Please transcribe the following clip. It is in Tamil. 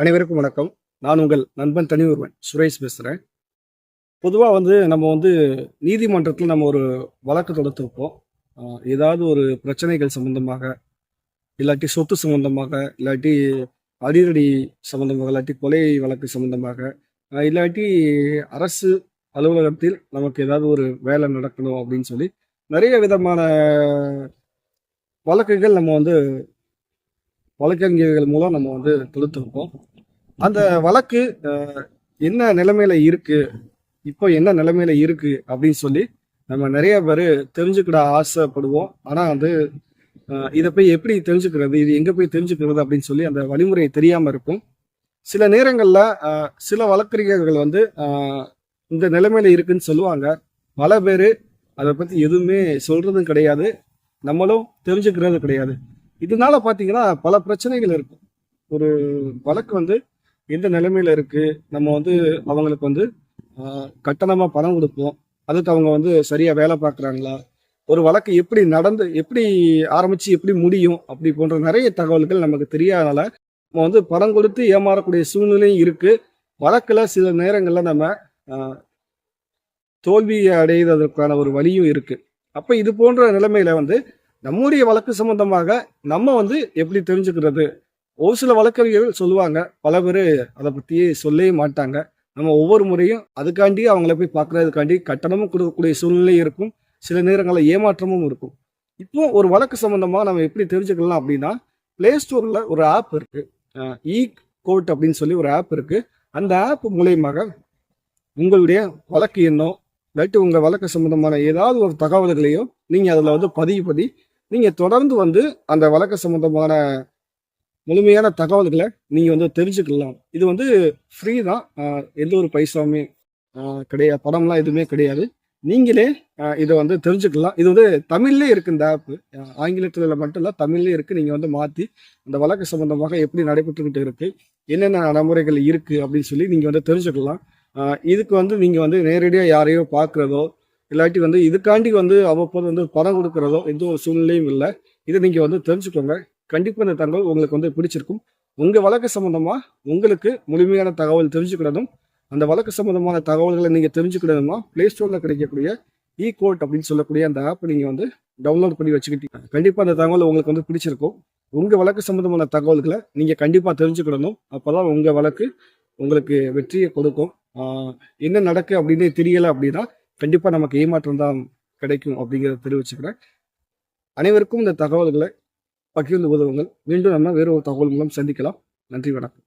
அனைவருக்கும் வணக்கம். நான் உங்கள் நண்பன் தனி ஒருவன் சுரேஷ் பேசுகிறேன் பொதுவாக வந்து நம்ம வந்து நீதிமன்றத்தில் நம்ம ஒரு வழக்கு தொடர்த்து வைப்போம். ஏதாவது ஒரு பிரச்சனைகள் சம்பந்தமாக இல்லாட்டி சொத்து சம்பந்தமாக இல்லாட்டி அடிரடி சம்பந்தமாக இல்லாட்டி கொலை வழக்கு சம்பந்தமாக இல்லாட்டி அரசு அலுவலகத்தில் நமக்கு ஏதாவது ஒரு வேலை நடக்கணும் அப்படின்னு சொல்லி நிறைய விதமான வழக்குகள் நம்ம வந்து வழக்கறிஞர்கள் மூலம் நம்ம வந்து தொடுத்திருப்போம் அந்த வழக்கு என்ன நிலைமையில இருக்கு இப்போ என்ன நிலைமையில இருக்கு அப்படின்னு சொல்லி நம்ம நிறைய பேர் தெரிஞ்சுக்கிட ஆசைப்படுவோம். ஆனால் வந்து இதை போய் எப்படி தெரிஞ்சுக்கிறது இது எங்கே போய் தெரிஞ்சுக்கிறது அப்படின்னு சொல்லி அந்த வழிமுறை தெரியாமல் இருக்கும். சில நேரங்களில் சில வழக்கறிஞர்கள் வந்து இந்த நிலைமையில இருக்குன்னு சொல்லுவாங்க. பல பேர் அதை பற்றி எதுவுமே சொல்கிறதும் கிடையாது. நம்மளும் தெரிஞ்சுக்கிறது கிடையாது. இதனால பார்த்தீங்கன்னா பல பிரச்சனைகள் இருக்கும். ஒரு வழக்கு வந்து எந்த நிலைமையில இருக்கு? நம்ம வந்து அவங்களுக்கு வந்து கட்டணமாக கட்டணமா பணம் கொடுப்போம். அதுக்கு அவங்க வந்து சரியா வேலை பார்க்குறாங்களா? ஒரு வழக்கு எப்படி நடந்து எப்படி ஆரம்பிச்சு எப்படி முடியும்? அப்படி போன்ற நிறைய தகவல்கள் நமக்கு தெரியாதனால நம்ம வந்து பணம் கொடுத்து ஏமாறக்கூடிய சூழ்நிலையும் இருக்கு. வழக்கில் சில நேரங்களில் நம்ம தோல்வியை தோல்வி அடைவதற்கான ஒரு வழியும் இருக்கு. அப்போ இது போன்ற நிலைமையில வந்து நம்முடைய வழக்கு சம்பந்தமாக நம்ம வந்து எப்படி தெரிஞ்சுக்கிறது? ஒரு சில வழக்கறிஞர்கள் சொல்லுவாங்க பல பேர் அதை பற்றியே சொல்லவே மாட்டாங்க. நம்ம ஒவ்வொரு முறையும் அதுக்காண்டி அவங்கள போய் பார்க்கறதுக்காண்டி கட்டணமும் கொடுக்கக்கூடிய சூழ்நிலை இருக்கும். சில நேரங்களில் ஏமாற்றமும் இருக்கும். இப்போ ஒரு வழக்கு சம்பந்தமாக நம்ம எப்படி தெரிஞ்சுக்கலாம் அப்படின்னா பிளே ஸ்டோரில் ஒரு ஆப் இருக்குது இ கோர்ட் அப்படின்னு சொல்லி ஒரு ஆப் இருக்குது அந்த ஆப் மூலயமாக உங்களுடைய வழக்கு எண்ணோ இல்லாட்டி உங்கள் வழக்கு சம்பந்தமான ஏதாவது ஒரு தகவல்களையோ நீங்கள் அதில் வந்து பதிவு பண்ணி நீங்கள் தொடர்ந்து வந்து அந்த வழக்கு சம்மந்தமான முழுமையான தகவல்களை நீங்கள் வந்து தெரிஞ்சுக்கலாம். இது வந்து ஃப்ரீ தான். எந்த ஒரு பைசாவுமே கிடையாது படம்லாம் எதுவுமே கிடையாது. நீங்களே இதை வந்து தெரிஞ்சுக்கலாம். இது வந்து தமிழ்லே இருக்கு இந்த ஆப்பு ஆங்கிலத்தில் மட்டும் இல்லை தமிழ்லேயே இருக்குது நீங்கள் வந்து மாற்றி அந்த வழக்கு சம்மந்தமாக எப்படி நடைபெற்றுக்கிட்டு இருக்கு என்னென்ன நடைமுறைகள் இருக்குது அப்படின்னு சொல்லி நீங்கள் வந்து தெரிஞ்சுக்கலாம். இதுக்கு வந்து நீங்கள் வந்து நேரடியாக யாரையோ பார்க்குறதோ இல்லாட்டி வந்து இதுக்காண்டி வந்து அவ்வப்போது வந்து பணம் கொடுக்குறதோ எந்த ஒரு சூழ்நிலையும் இல்லை. இதை நீங்கள் வந்து தெரிஞ்சுக்கோங்க. கண்டிப்பாக இந்த தகவல் உங்களுக்கு வந்து பிடிச்சிருக்கும். உங்கள் வழக்கு சம்மந்தமாக உங்களுக்கு முழுமையான தகவல் தெரிஞ்சுக்கிறதும் அந்த வழக்கு சம்மந்தமான தகவல்களை நீங்கள் தெரிஞ்சுக்கிறதுமா ப்ளே ஸ்டோரில் கிடைக்கக்கூடிய இ கோட் அப்படின்னு சொல்லக்கூடிய அந்த ஆப்பை நீங்கள் வந்து டவுன்லோட் பண்ணி வச்சுக்கிட்டீங்க. கண்டிப்பாக அந்த தகவல் உங்களுக்கு வந்து பிடிச்சிருக்கும். உங்கள் வழக்கு சம்மந்தமான தகவல்களை நீங்கள் கண்டிப்பாக தெரிஞ்சுக்கிடணும். அப்போ தான் உங்கள் வழக்கு உங்களுக்கு வெற்றியை கொடுக்கும். என்ன நடக்கு அப்படின்னே தெரியலை அப்படின்னா கண்டிப்பாக நமக்கு ஏமாற்றம் தான் கிடைக்கும் அப்படிங்கிறத தெரிவிச்சுக்கிறேன். அனைவருக்கும் இந்த தகவல்களை பகிர்ந்து உதவுங்கள். மீண்டும் நம்ம வேறு ஒரு தகவல் மூலம் சந்திக்கலாம். நன்றி வணக்கம்.